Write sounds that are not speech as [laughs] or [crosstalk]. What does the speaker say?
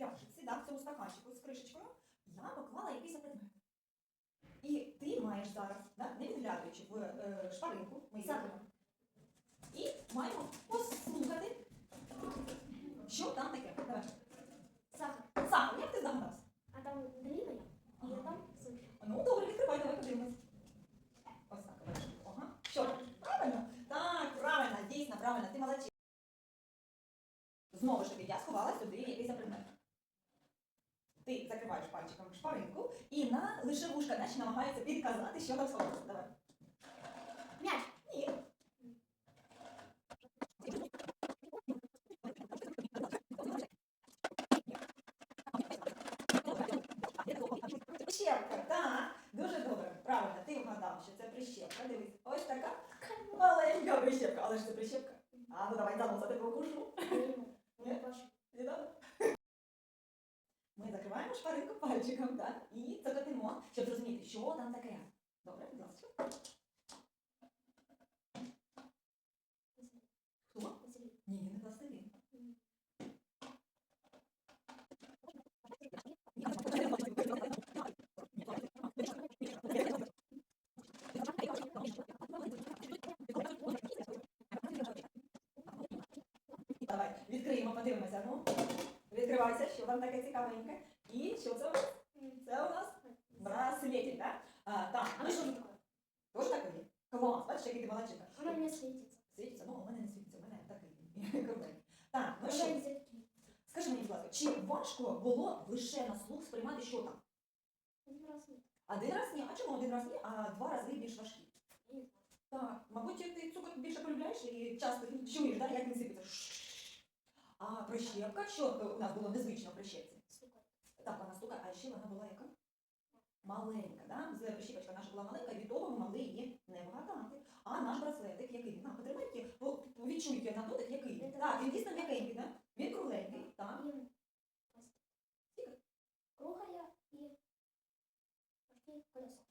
пляшечці, да, в цьому стаканчику з кришечкою, я поклала якийсь предмет. І ти маєш зараз, да, не відглядаючи в е, шпаринку, ми її робимо, і маємо послухати, що там таке. Давай. Сахар. Сахар, як ти здогадався? А там длинная, и Ага. там сушка. Ну, добре, відкривай, давай подивимось. Ось так, бачиш. Ага. Що? Правильно? Так, правильно, дійсно, правильно, ти молодчий. Знову ж таки, я сховала сюди якийсь предмет. Ти закриваєш пальчиком шпаринку і на лише вушка наші намагаються підказати, що там сховалося. Давай. Мяч. Ні. Прищепка, так, дуже добре. Правильно, ти вгадав, що це прищепка. Дивись, ось така маленька прищепка. Але ж це прищепка. А ну давай дамо за тебе прошу. Не надо? Ми закриваємо шпаринку пальчиком, так? І цокотимо, щоб зрозуміти, що там таке. Добре, будь ласка. Хто? Ні, не пластилін. Давай, відкриємо, подивимося. Ну, відкривайся, що там таке цікавеньке. І що це у нас? Це у нас браслетик, так? А, так, А ну що, это такое? теж такий? Клас, бачиш, який ти молодчика. Она не светится. Світиться? Ну, у мене не світиться, у мене такий. [laughs] Так, ну що, скажи мені, будь ласка, чи важко було лише на слух сприймати, що там? Один раз нет. Один раз ні, а чому один раз ні, а два рази більш важкі? Так, мабуть, ти цукор більше полюбляєш і часто чуєш, да, як він сипеться. А прищепка, що у нас було незвично прищепці? Так, вона стукає, а ще вона була яка? Маленька, да? Прищепочка наша була маленька, від того ми могли її не вгадати. А наш браслетик, який? На, потримайте, відчуйте на дотик, який. Так, він дійсно м'якенький, да? Він кругленький, так. Круглая и почти колесо.